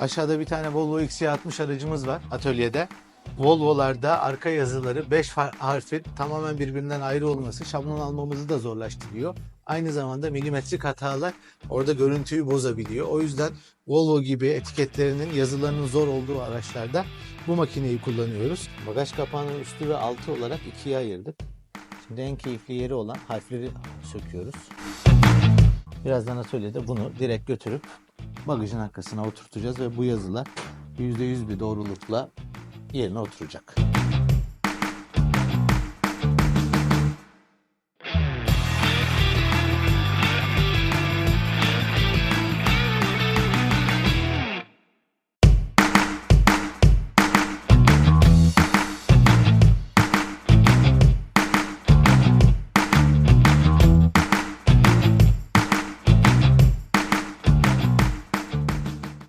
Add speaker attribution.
Speaker 1: Aşağıda bir tane Volvo XC60 aracımız var atölyede. Volvo'larda arka yazıları 5 harfin tamamen birbirinden ayrı olması şablon almamızı da zorlaştırıyor. Aynı zamanda milimetrik hatalar orada görüntüyü bozabiliyor. O yüzden Volvo gibi etiketlerinin yazılarının zor olduğu araçlarda bu makineyi kullanıyoruz. Bagaj kapağının üstü ve altı olarak ikiye ayırdık. Şimdi en keyifli yeri olan harfleri söküyoruz. Birazdan atölyede bunu direkt götürüp bagajın arkasına oturtacağız ve bu yazılar %100 bir doğrulukla yerine oturacak.